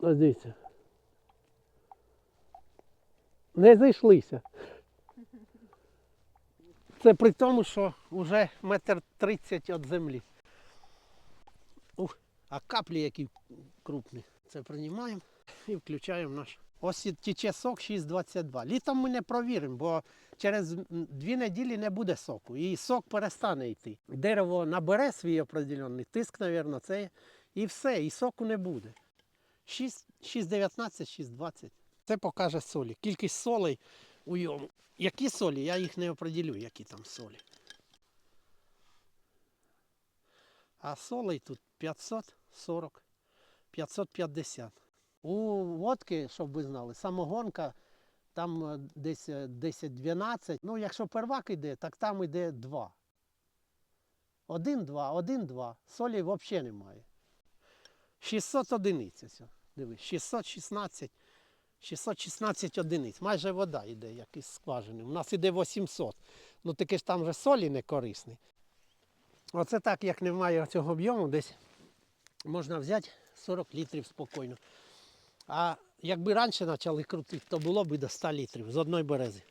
Ось дивіться. Не зайшлися. Це при тому, що вже метр тридцять від землі. Ух, а каплі які крупні. Це приймаємо і включаємо наш. Ось тече сок 6,22. Літом ми не провіримо, бо через дві неділі не буде соку. І сок перестане йти. Дерево набере свій определений тиск, мабуть, це і все, і соку не буде. 6, 6,19, 6,20. Це покаже солі. Кількість солей у йому. Які солі? Я їх не определю, які там солі. А солей тут 540, 550. У водки, щоб ви знали, самогонка там е, десь е, 10-12. Ну, якщо первак йде, так там йде 2. 1-2, 1-2. Солі взагалі немає. 600 одиниць. Дивись, 616. 616 одиниць. Майже вода йде, як із скважини. У нас йде 800. Ну таки ж там вже солі не корисні. Оце так, як немає цього об'єму, десь можна взяти 40 літрів спокійно. А якби раніше почали крутити, то було б до 100 літрів з одної берези.